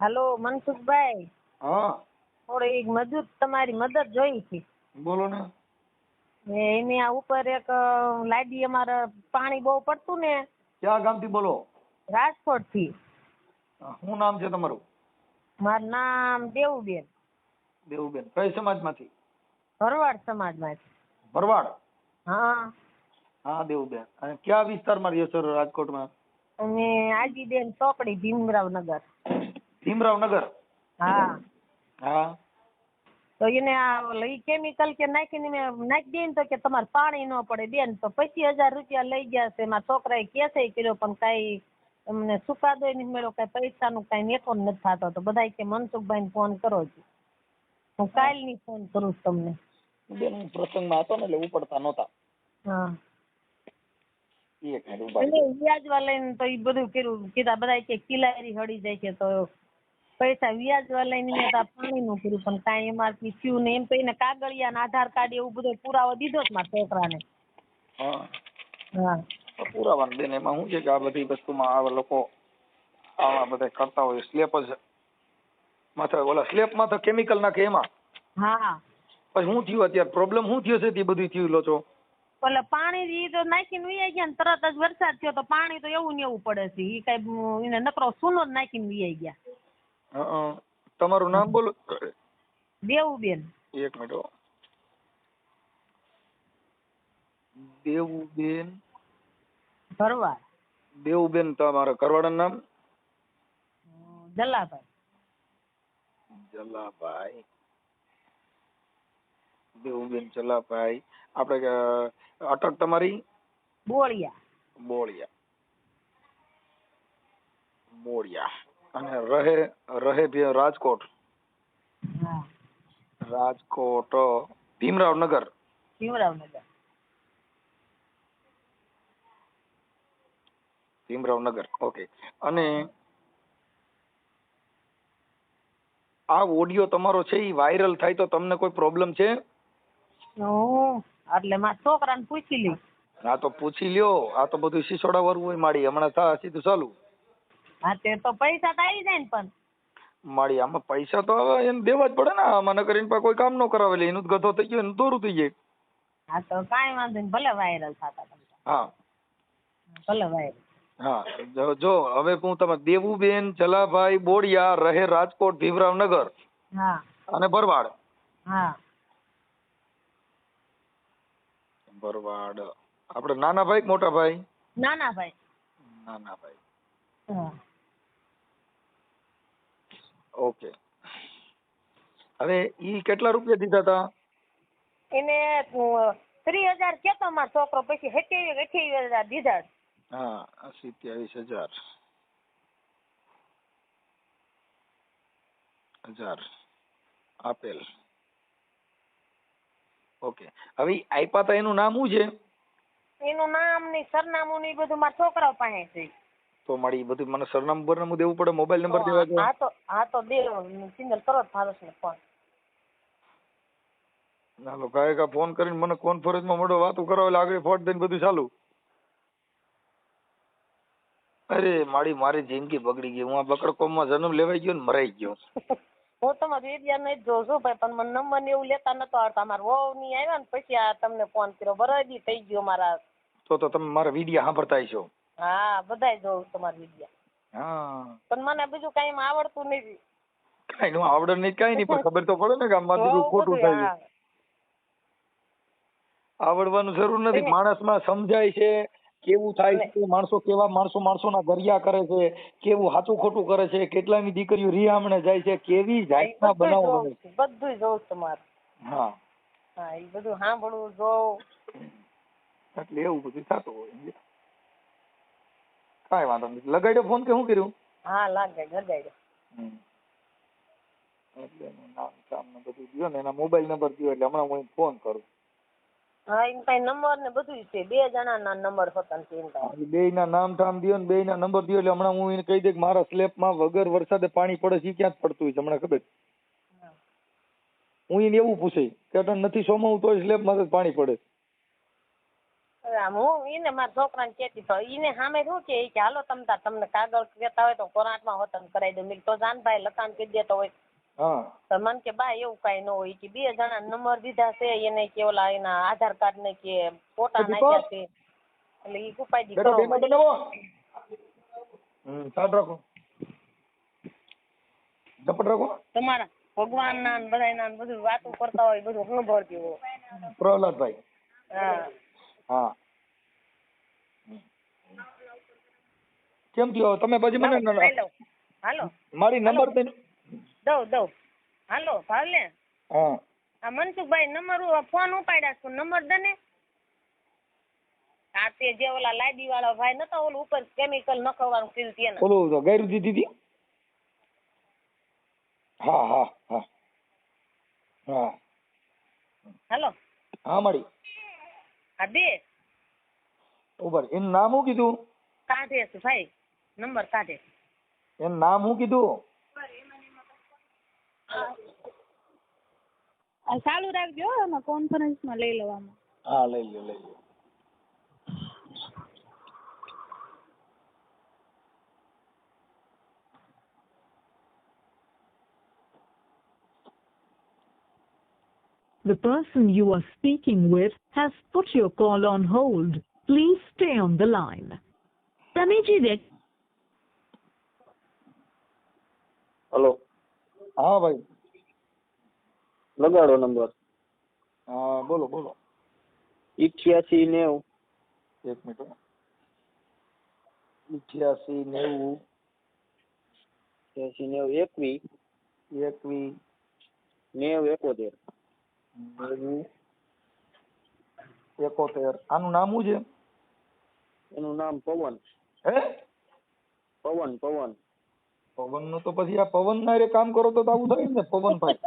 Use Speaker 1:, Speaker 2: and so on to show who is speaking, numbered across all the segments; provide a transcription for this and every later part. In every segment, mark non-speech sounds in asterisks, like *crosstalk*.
Speaker 1: હાલો મનસુખભાઈ.
Speaker 2: હા.
Speaker 1: થોડી મજૂર તમારી મદદ જોઈ હતી
Speaker 2: બોલો ને.
Speaker 1: એની આ ઉપર એક લાડી અમારે પાણી બહુ પડતું ને.
Speaker 2: ક્યાં ગામથી બોલો?
Speaker 1: રાજકોટથી
Speaker 2: શું નામ છે તમારું?
Speaker 1: મારું નામ દેવુબેન.
Speaker 2: દેવુબેન. કઈ સમાજમાંથી?
Speaker 1: ભરવાડ સમાજમાંથી.
Speaker 2: ભરવાડ?
Speaker 1: હા.
Speaker 2: હા દેવુબેન. અને કયા વિસ્તારમાં રહ્યો છો રાજકોટમાં?
Speaker 1: અને આજીબેન ચોકડી ભીમરાવનગર.
Speaker 2: ભીમરાવનગર?
Speaker 1: હા.
Speaker 2: હા.
Speaker 1: તો એને આ લઈ કેમિકલ કે નાખીને મેં નાખી દઈએ ને તો કે તમારે પાણી ન પડે. બેન તો પચીસ હજાર રૂપિયા લઈ ગયા છે. મારા છોકરાએ કેસે કર્યો પણ કાંઈ અમને ચુકાદો નહીં મળ્યો. કાંઈ પૈસાનું કાંઈ નેકો નથી થતો. તો બધાય કે મનસુખભાઈને ફોન કરો છો. હું કાલની ફોન કરું છું તમને.
Speaker 2: બેન પ્રસંગમાં હતો ને એટલે ઉપડતા નહોતા.
Speaker 1: હા. એટલે વ્યાજવા લઈને તો ઈ બધું કર્યું. કીધા બધા કે કિલારી હળી જાય છે તો પૈસા વ્યાજવા લઈને મેં તો પાણીનું કર્યું. પણ કાંઈ એમાંથી થયું ને એમ તો એને કાગળિયા ને આધાર કાર્ડ એવું બધો પુરાવો દીધો જ મારા છોકરાને.
Speaker 2: હા.
Speaker 1: હા.
Speaker 2: બેન એમાં શું છે કે આ બધી વસ્તુમાં આવા લોકો આવા બધા કરતા હોય સ્લેપ જ માથે ઓલા સ્લેપમાં તો કેમિકલ નાખે એમાં.
Speaker 1: હા.
Speaker 2: પછી શું થયું? અત્યારે પ્રોબ્લેમ શું થયો છે તે બધું થયું લો છો?
Speaker 1: એટલે પાણી ઈ તો નાખીને વીઆઈ ગયા ને તરત જ વરસાદ થયો તો પાણી તો એવું ને એવું પડે છે. ઈ કઈ એને નકરો સૂનો જ નાખીને વીઆઈ ગયા.
Speaker 2: તમારું નામ બોલો.
Speaker 1: દેવુબેન.
Speaker 2: એક મિનિટ. દેવુબેન.
Speaker 1: ભરવાડ.
Speaker 2: દેવુબેન તમારા કરવાડા નામ?
Speaker 1: જલાભાઈ
Speaker 2: જલાભાઈ દેવુબેન ચલાભાઈ. આપણે અટક તમારી?
Speaker 1: બોળિયા.
Speaker 2: બોળિયા. બોળિયા. અને રહે રહે ભી રાજકોટ.
Speaker 1: ભીમરાવ
Speaker 2: નગર ભીમરાવ
Speaker 1: નગર
Speaker 2: ભીમરાવ નગર ઓકે અને આ ઓડિયો તમારો છે એ વાયરલ થાય તો તમને કોઈ પ્રોબ્લેમ છે?
Speaker 1: એટલે મારા છોકરાને પૂછી લઈશ
Speaker 2: આ તો પૂછી લ્યો. આ તો બધું સિસોડા વાળું હોય માડી હમણાં થા સીધું ચાલુ.
Speaker 1: હા તે તો પૈસા તો આવી જાય ને પણ.
Speaker 2: માડી આમાં પૈસા તો હવે એને દેવા જ પડે ને. આમાં નકર એની પાસે કોઈ કામ ન કરાવે. એટલે એનું ગધો થઈ ગયો એનું દોરું થઈ જાય.
Speaker 1: હા તો કાંઈ વાંધો નહીં. ભલે વાયરલ થતા તમે.
Speaker 2: હા.
Speaker 1: ભલે વાયરલ.
Speaker 2: હા જો જો હવે હું તમે દેવુબેન જલાભાઈ બોડિયા રહે રાજકોટ ભીમરાવનગર
Speaker 1: હા.
Speaker 2: અને ભરવાડ.
Speaker 1: હા.
Speaker 2: ભરવાડ. આપણે નાના ભાઈ કે મોટા ભાઈ
Speaker 1: ના ના ભાઈ
Speaker 2: નાના ભાઈ
Speaker 1: હા.
Speaker 2: ઓકે. હવે ઈ કેટલા રૂપિયા દીધા હતા
Speaker 1: એને ત્રીસ હજાર કેતો મારો છોકરો પછી સત્યાવીસ અઠ્યાવીસ હજાર દીધા.
Speaker 2: હા સિત્યાવીસ હજાર. હજાર. આપેલ. ઓકે. હવે આપ્યા તા એનું નામ શું છે?
Speaker 1: એનું નામ ને સરનામું ને એ બધું મારા છોકરા પાસે છે.
Speaker 2: તો મારી બધું મને સરનામું બરનામું દેવું પડે મોબાઈલ નંબર દેવા
Speaker 1: હા તો હા તો દે સિંગલ કરો ફારસ ને ફોન.
Speaker 2: હાલો કાય કા ફોન કરીને મને કોન્ફરન્સમાં મળો વાતો કરો એટલે આગળ ફોટ દઈને બધું ચાલુ. અરે મારી મારી જિંદગી બગડી ગઈ. હું આ બકડકોમમાં જન્મ લેવાઈ ગયો ને મરાઈ ગયો. *laughs*
Speaker 1: હું તમારું એરિયા નહીં જોઉં છું ભાઈ પણ મને નંબર ને એવું લેતા નતો આવડતા. મારા વહુ ની આવ્યા ને પછી આ તમને ફોન કર્યો. બરાબર થઈ ગયો મારા.
Speaker 2: તો તો તમે મારા વિડિયા સાંભળતા છો.
Speaker 1: હા બધાય જોઉં તમારા વિડિયા.
Speaker 2: હા.
Speaker 1: પણ મને બીજું કઈ આવડતું નથી.
Speaker 2: કાંઈ નું આવડે નહીં કાંઈ નહીં પણ ખબર તો પડે ને કે આમાં બધું ખોટું થાય આવડવાનું જરૂર નથી. માણસમાં સમજાય છે કેવું થાય છે? માણસો કેવા માણસો માણસોના ગરિયા કરે છે? કેવું સાચું ખોટું કરે છે? કેટલાની દીકરીઓ રિહામણે જાય છે? કેવી જાતના બનાવો
Speaker 1: બધું જોઉં તમારું
Speaker 2: હા.
Speaker 1: હા એ બધું સાંભળવું જોઉં.
Speaker 2: એટલે એવું બધું થતું હોય કાંઈ વાંધો નહીં લગાડ્યો ફોન કે શું કર્યું?
Speaker 1: હા લગાડ્યો
Speaker 2: લગાડ્યો. એટલે નામ સામ ને બધું દ્યો ને એના મોબાઈલ નંબર દ્યો એટલે હમણાં હું ફોન કરું.
Speaker 1: હા એમ કઈ નંબર ને બધું છે. બે જણાના નંબર હતા ને તેમ
Speaker 2: બે ના નામ ઠામ દ્યો ને બે ના નંબર દ્યો એટલે હમણાં હું એને કહી દે કે મારા સ્લેબમાં વગર વરસાદે પાણી પડે છે ક્યાં પડતું હોય છે હમણાં ખબર?
Speaker 1: હું.
Speaker 2: એને એવું પૂછે કે અટણ નથી સોમાવું તોય સ્લેબમાં જ પાણી પડે.
Speaker 1: હું ઈને મારા છોકરાને કહેતી તો એને સામે શું કે હાલો તમ તમને કાગળ કહેતા હોય તો કોરાટમાં હોતન કરાવી દઉં. મેં તો જાનભાઈ લખાણ કહી દેતો હોય. તો મને કે બા એવું કઈ ન હોય કે બે જણા નંબર દીધા છે એને કે ઓલા એના આધાર કાર્ડ ને કે ફોટા નાખ્યા છે. એટલે ઈ ઉપાડી કરો
Speaker 2: હમ સાડ રાખો. ઝપટ રાખો.
Speaker 1: તમારા ભગવાન ના બધા ના બધું વાતો કરતા હોય બધું સાંભળતી હોય.
Speaker 2: પ્રહલાદભાઈ.
Speaker 1: હા.
Speaker 2: હા. કેમ થયો? તમે પછી મને
Speaker 1: હાલો.
Speaker 2: મારી નંબર
Speaker 1: દઉં દઉં. હાલો ભાવલે
Speaker 2: હા.
Speaker 1: આ મનસુખભાઈ નંબર ફોન ઉપાડ્યા છું. નંબર દે ને. હા તે જે ઓલા લાદી વાળા ભાઈ નતો ઓલું ઉપર કેમિકલ નખવાનું કીધું તેને
Speaker 2: ઓલું તો ગેર દીધી હતી હા હા હા. હા.
Speaker 1: હાલો.
Speaker 2: હા મળી.
Speaker 1: હા દે.
Speaker 2: ઉપર એનું નામ શું કીધું?
Speaker 1: કાઢે છે ભાઈ. નંબર કાઢે.
Speaker 2: એનું નામ શું કીધું?
Speaker 3: આ ચાલુ રાખજો હો, આમાં કોન્ફરન્સમાં લઈ લેવામાં
Speaker 2: હા લઈ લ્યો લઈ લ્યો
Speaker 4: The person you are speaking with has put your call on hold. Please stay on the line. તમે જે વ્યક્તિ
Speaker 5: હલો
Speaker 2: હા ભાઈ.
Speaker 5: લગાડો નંબર.
Speaker 2: હા બોલો બોલો.
Speaker 5: ઇઠ્યાસી નેવું.
Speaker 2: એક મિનિટ ઇઠ્યાસી નેવું.
Speaker 5: ઇઠ્યાસી નેવું એકવીસ
Speaker 2: એકવી.
Speaker 5: નેવ એકોતેર.
Speaker 2: નેવું એકોતેર. આનું નામ શું છે?
Speaker 5: એનું નામ પવન.
Speaker 2: હે?
Speaker 5: પવન પવન.
Speaker 2: પવનનું તો પછી આ પવન ના રે કામ કરો તો આવું થાય ને પવનભાઈ.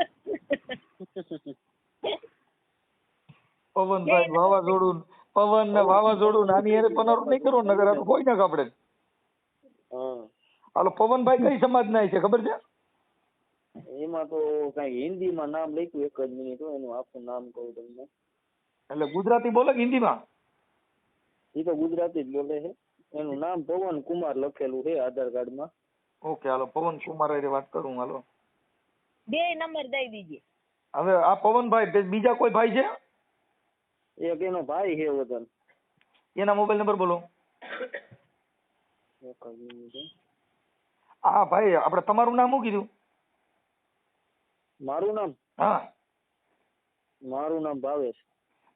Speaker 2: પવનભાઈ વાવાઝોડું પવન ને વાવાઝોડું નાની આની પનારું નહીં કરો નગર આ કોઈ ના
Speaker 5: હા.
Speaker 2: હાલો પવનભાઈ કઈ સમાજ ના છે ખબર છે?
Speaker 5: એમાં તો કઈ હિન્દી માં નામ લખ્યું એક જ મિનિટ હોય એનું આખું નામ કહું તમને.
Speaker 2: એટલે ગુજરાતી બોલે કે હિન્દીમાં?
Speaker 5: એ તો ગુજરાતી જ બોલે છે. એનું નામ પવન કુમાર લખેલું છે આધાર કાર્ડમાં.
Speaker 2: ઓકે હાલો પવન કુમાર હારે વાત કરું હાલો.
Speaker 1: બે નંબર દઈ દીજે.
Speaker 2: હવે આ પવનભાઈ બીજા કોઈ ભાઈ છે?
Speaker 5: એક એનો ભાઈ છે વતન.
Speaker 2: એના મોબાઈલ નંબર બોલો.
Speaker 5: હો.
Speaker 2: ભાઈ આપણે તમારું નામ શું કીધું?
Speaker 5: મારું નામ?
Speaker 2: હા.
Speaker 5: મારું નામ ભાવેશ.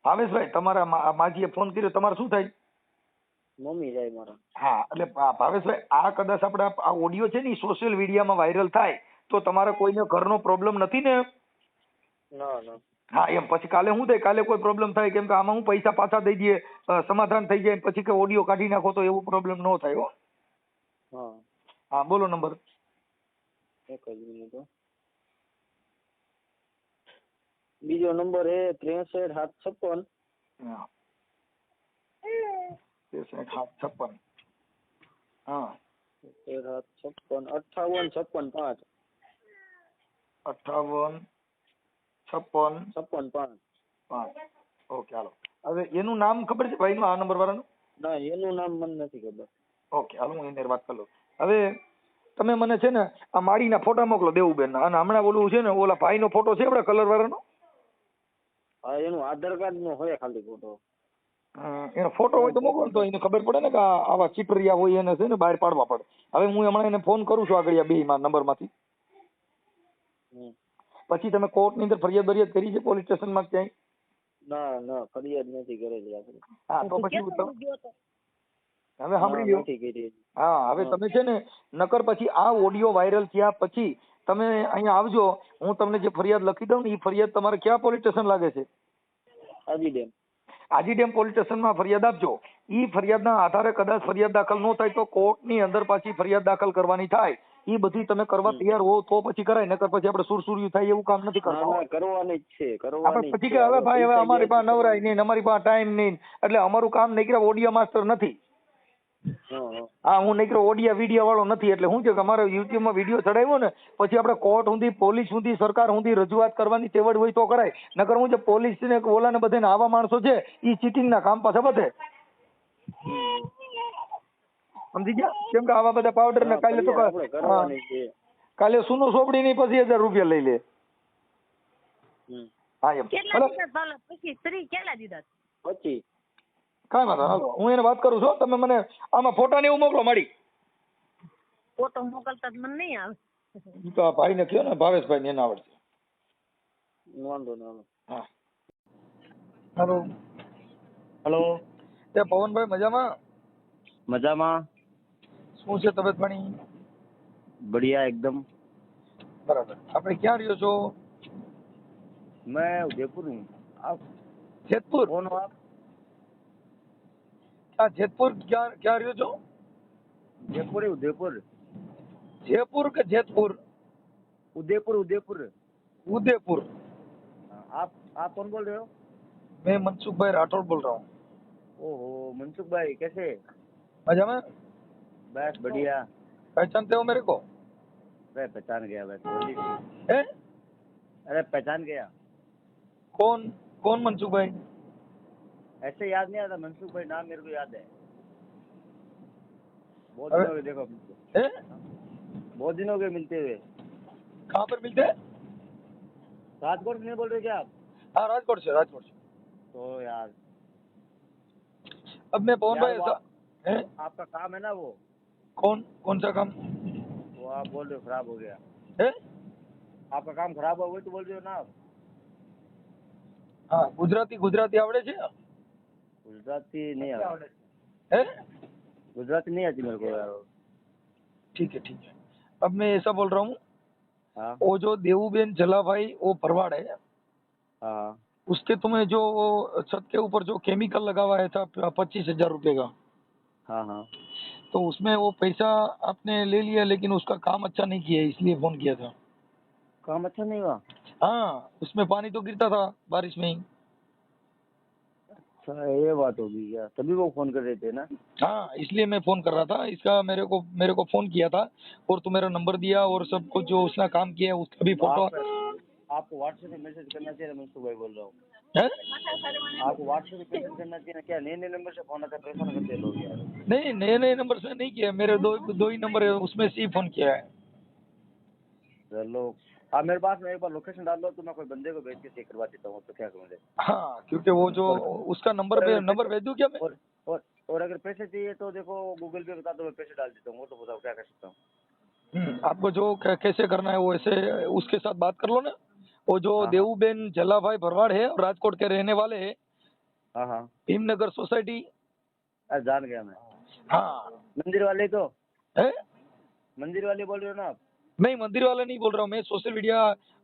Speaker 2: ભાવેશભાઈ તમારા મા- માજીએ ફોન કર્યો તમારે શું થાય?
Speaker 5: મમ્મી જાય મારા.
Speaker 2: હા એટલે ભાવેશભાઈ આ કદાચ આપણે આ- ઓડિયો છે ને સોશિયલ મીડિયામાં વાયરલ થાય તો તમારે કોઈને ઘરનો પ્રોબ્લેમ નથી ને?
Speaker 5: ના ના.
Speaker 2: હા એમ. પછી કાલે શું થાય? કાલે કોઈ પ્રોબ્લેમ થાય કેમ કે આમાં હું પૈસા પાછા દઈ દઈએ સમાધાન થઈ જાય પછી કે ઓડિયો કાઢી નાખો તો એવો પ્રોબ્લેમ ન થાય હો.
Speaker 5: હા.
Speaker 2: હા બોલો નંબર.
Speaker 5: એક જ મિનિટ બીજો નંબર એ ત્રેસઠ સાત છપ્પન.
Speaker 2: ત્રેસઠ સાત છપ્પન. હા.
Speaker 5: તેર સાત છપ્પન અઠાવન છપ્પન પાંચ.
Speaker 2: અઠાવન છપ્પન
Speaker 5: છપ્પન પાંચ.
Speaker 2: પાંચ. Okay hello. હવે એનું નામ ખબર છે ભાઈનું આ નંબર વાળાનું?
Speaker 5: ના એનું નામ મને નથી ખબર.
Speaker 2: ઓકે હાલો હું એને વાત કરી લઉં. હવે તમે મને છે ને આ માળીના ફોટા મોકલો દેવુબેન. અને હમણાં ઓલું છે ને ઓલા ભાઈનો ફોટો છે આપણે કલર વાળાનો?
Speaker 5: હા એનું આધાર કાર્ડ નો હોય ખાલી ફોટો.
Speaker 2: એનો ફોટો હોય તો મોકલો તો એને ખબર પડે ને કે આવા ચીટરિયા હોય એને છે ને બહાર પાડવા પડે. હવે હું હમણાં એને ફોન કરું છું આગળ બે માં નંબરમાંથી. પછી તમે કોર્ટની અંદર ફરિયાદ બરિયાદ કરી છે પોલીસ સ્ટેશનમાં ક્યાંય?
Speaker 5: ના ના ફરિયાદ નથી કરેલી આપણે.
Speaker 2: હા તો પછી? હવે સાંભળી લ્યો હા હવે તમે છે ને નકર પછી આ ઓડિયો વાયરલ થયા પછી તમે અહીંયા આવજો હું તમને જે ફરિયાદ લખી દઉં ને એ ફરિયાદ તમારે ક્યાં પોલીસ સ્ટેશન લાગે છે?
Speaker 5: Aji dam.
Speaker 2: Aji dam police સ્ટેશનમાં ફરિયાદ આપજો. ઈ ફરિયાદના આધારે કદાચ ફરિયાદ દાખલ ન થાય તો કોર્ટની અંદર પાછી ફરિયાદ દાખલ કરવાની થાય. ઈ બધી તમે કરવા તૈયાર હો તો પછી કરાય નકર પછી આપણે સુરસુર્યું થાય એવું કામ નથી
Speaker 5: કરવાનું કરવાની જ છે
Speaker 2: આપણે
Speaker 5: કરવાની
Speaker 2: પછી કે હવે ભાઈ હવે અમારી પાસે નવરાય નહીં અમારી પાસે ટાઈમ નહીં. એટલે અમારું કામ નહીં ઓડિયો માસ્ટર નથી.
Speaker 6: હા હા.
Speaker 2: નીકળો ઓડિયા વિડિયા વાળો નથી એટલે હું છે કે અમારે યુટ્યુબમાં વીડિયો ચડાવ્યો ને પછી આપણે કોર્ટ સુધી પોલીસ સુધી સરકાર સુધી રજૂઆત કરવાની તેવડ હોય તો કરાય. નકર હું જે પોલીસ ને ઓલા ને બધાને આવા માણસો છે એ ચીટિંગ ના કામ પાસે બધે. સમજી ગયા? કેમ કે આવા બધા પાવડર ને કાલે તો કાલે સુનો સોપડી ની પછી હજાર રૂપિયા લઈ લે. હા એમ.
Speaker 1: કેટલા દીધા પછી સ્ત્રી કેટલા દીધા?
Speaker 6: પછી
Speaker 2: કાંઈ વાંધો હાલો હું એને વાત કરું છું. તમે મને આમાં ફોટા ને એવું મોકલો મળી
Speaker 1: ફોટો મોકલતા જ મને નહીં આવે.
Speaker 2: તો આ ભાઈને કયો ને ભાવેશભાઈ ને એને આવડશે.
Speaker 6: વાંધો નહીં
Speaker 2: હા. હેલો.
Speaker 6: હેલો.
Speaker 2: એ પવનભાઈ મજામાં?
Speaker 6: મજામાં.
Speaker 2: શું છે તબિયત પાણી?
Speaker 6: બઢિયા એકદમ.
Speaker 2: બરાબર. આપણે ક્યાં રહ્યો છો?
Speaker 6: મેં ઉદયપુર. હું આપ
Speaker 2: જેતપુર?
Speaker 6: ફોન
Speaker 2: આપ जेतपुर क्या रही हो जो?
Speaker 6: जयपुर उदयपुर।
Speaker 2: जयपुर के जेतपुर
Speaker 6: उदयपुर उदयपुर।
Speaker 2: उदयपुर।
Speaker 6: हाँ, आप आप कौन बोल रहे हो?
Speaker 2: मैं मनसुख भाई राठौर बोल रहा हूँ।
Speaker 6: ओहो मनसुख भाई कैसे?
Speaker 2: मज़ा में?
Speaker 6: बस बढ़िया।
Speaker 2: पहचानते हो मेरे को?
Speaker 6: अरे पहचान गया बस अरे पहचान गया।
Speaker 2: कौन कौन मनसुख भाई?
Speaker 6: ऐसे याद नहीं आता मनसुख भाई नाम मेरे को याद है। बहुत दिन गए देखो हमको। बहुत दिन गए मिलते हुए।
Speaker 2: कहाँ पर मिलते हैं?
Speaker 6: राजकोट से नहीं बोल रहे क्या आप?
Speaker 2: हाँ राजकोट से राजकोट से।
Speaker 6: तो यार।
Speaker 2: अब मैं पवन भाई है?
Speaker 6: आपका काम है ना वो?
Speaker 2: कौन कौन सा काम?
Speaker 6: वो आप बोल रहे हो खराब हो गया।
Speaker 2: है?
Speaker 6: आपका काम खराब हो वही तो बोल रहे हो ना आप।
Speaker 2: हाँ गुजराती गुजराती आवड़े છે
Speaker 6: गुजराती नहीं आता।
Speaker 2: है?
Speaker 6: गुजराती नहीं आती मेरे को यार
Speaker 2: ठीक है ठीक है। अब मैं ऐसा बोल रहा हूँ
Speaker 6: हाँ।
Speaker 2: वो जो देवूबेन जला भाई वो भरवाड़ है।
Speaker 6: हाँ।
Speaker 2: उसके तुम्हें जो छत के ऊपर जो केमिकल लगा हुआ है था पच्चीस हज़ार रुपए का
Speaker 6: हाँ हाँ।
Speaker 2: तो उसमें वो पैसा आपने ले लिया लेकिन उसका काम अच्छा नहीं किया इसलिए फ़ोन किया था।
Speaker 6: काम अच्छा नहीं हुआ?
Speaker 2: हाँ उसमें पानी तो गिरता था बारिश में ही।
Speaker 6: अच्छा ये बात होगी क्या? तभी वो फ़ोन कर रहे थे ना?
Speaker 2: हाँ इसलिए मैं फ़ोन कर रहा था। इसका मेरे को मेरे को फ़ोन किया था और तू मेरा नंबर दिया और सब कुछ जो उसने काम किया है उसका भी फ़ोटो।
Speaker 6: आपको व्हाट्सएप में मैसेज करना चाहिए मैं सुबह बोल रहा हूँ। आपको व्हाट्सएप में मैसेज करना चाहिए ना क्या? नए नए नंबर से फ़ोन आता है परेशान करते लोग यार।
Speaker 2: नहीं नए नए नंबर से नहीं किया मेरे दो दो ही नंबर है उसमें से ही फ़ोन किया है।
Speaker 6: चलो आप मेरे पास में एक बार लोकेशन डाल दो तो मैं कोई बंदे को भेज के चेक करवा देता हूँ तो क्या करूँ
Speaker 2: हाँ क्योंकि वो जो उसका नंबर पे नंबर भेज दूँ क्या मैं?
Speaker 6: और और और अगर पैसे चाहिए तो देखो गूगल पे बता दो मैं पैसे डाल देता हूँ वो तो बताओ क्या कर सकता हूँ?
Speaker 2: हम्म, आपको जो कैसे करना है वो ऐसे उसके साथ बात कर लो ना। वो जो
Speaker 6: हाँ।
Speaker 2: देवूबेन जलाभाई भरवाड़ है और राजकोट के रहने वाले हैं।
Speaker 6: हाँ हाँ।
Speaker 2: भीमनगर सोसाइटी।
Speaker 6: जान गया मैं।
Speaker 2: हाँ।
Speaker 6: मंदिर वाले तो
Speaker 2: है?
Speaker 6: मंदिर वाले बोल रहे हो ना आप?
Speaker 2: नहीं मंदिर वाला नहीं बोल रहा हूँ मैं सोशल मीडिया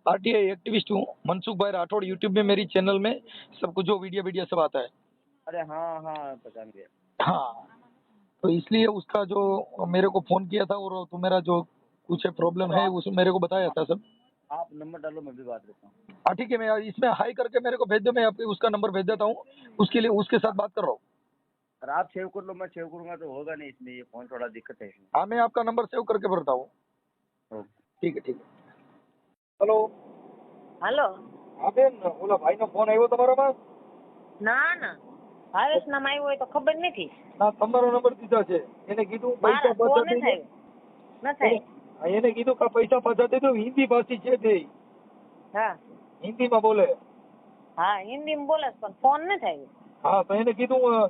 Speaker 2: आरटीआई एक्टिविस्ट हूँ। मनसुख भाई राठौड़ यूट्यूब में मेरी चैनल में सब कुछ जो वीडियो वीडियो सब आता है।
Speaker 6: अरे हाँ हाँ पहचान गया
Speaker 2: हाँ। तो इसलिए उसका जो मेरे को फ़ोन किया था और तो मेरा जो कुछ प्रॉब्लम है उस मेरे को बताया था सब।
Speaker 6: आप नंबर डालो मैं भी बात करता हूँ।
Speaker 2: हाँ ठीक है मैं इसमें हाई करके मेरे को भेज दो मैं आपको उसका नंबर भेज देता हूँ। उसके लिए उसके साथ बात कर रहा हूँ।
Speaker 6: आप सेव कर लो मैं सेव करूँगा तो होगा नहीं इसमें ये फ़ोन थोड़ा दिक्कत है।
Speaker 2: हाँ मैं आपका नंबर सेव करके भरता हूँ। ઠીક ઠીક હેલો.
Speaker 1: હેલો.
Speaker 2: હા બેન ઓલા ભાઈ નો ફોન આવ્યો તમારો માં
Speaker 1: ના ના. ભાવેશ નામ આવ્યો હોય તો ખબર નથી.
Speaker 2: ના તમારો નંબર દીધો છે. એને કીધું પૈસા પાછા દઈ દો એને કીધું કે પૈસા પાછા દઈ દો હિન્દી ભાષી છે તે.
Speaker 1: હા.
Speaker 2: હિન્દી માં બોલે.
Speaker 1: હા હિન્દી માં બોલે પણ ફોન ન થાય
Speaker 2: હા તો એને કીધું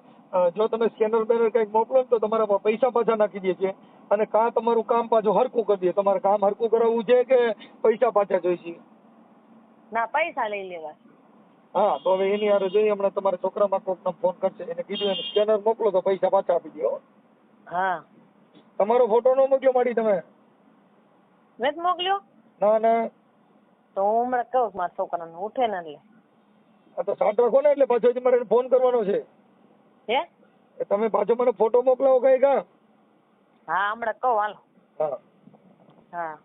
Speaker 2: જો તમે સ્કેનર બેનર કંઈક મોકલો તો તમારા પૈસા પાછા નાખી દે છે. અને કાં તમારું કામ પાછું હરકું કરી દે. તમારે કામ હરકું કરાવવું છે કે પૈસા પાછા જોઈશે?
Speaker 1: ના પૈસા લઈ લેવા
Speaker 2: હા તો હવે એની હારે જોઈએ હમણાં તમારા છોકરામાં કોકનો ફોન કરશે. એને કીધું એને સ્કેનર મોકલો તો પૈસા પાછા આપી દો
Speaker 1: હા.
Speaker 2: તમારો ફોટો ન મોકલ્યો માડી તમે
Speaker 1: મેં મોકલ્યો?
Speaker 2: ના ના.
Speaker 1: તો હું હમણાં કહું મારા છોકરાને ઉઠે ને એટલે.
Speaker 2: આ તો સાટ રાખો ને એટલે પાછો મારે ફોન કરવાનો છે.
Speaker 1: હે?
Speaker 2: તમે પાછો મને ફોટો મોકલાવો કઈ કા
Speaker 1: હા હમણાં કહું હાલો.
Speaker 2: હા.
Speaker 1: હા.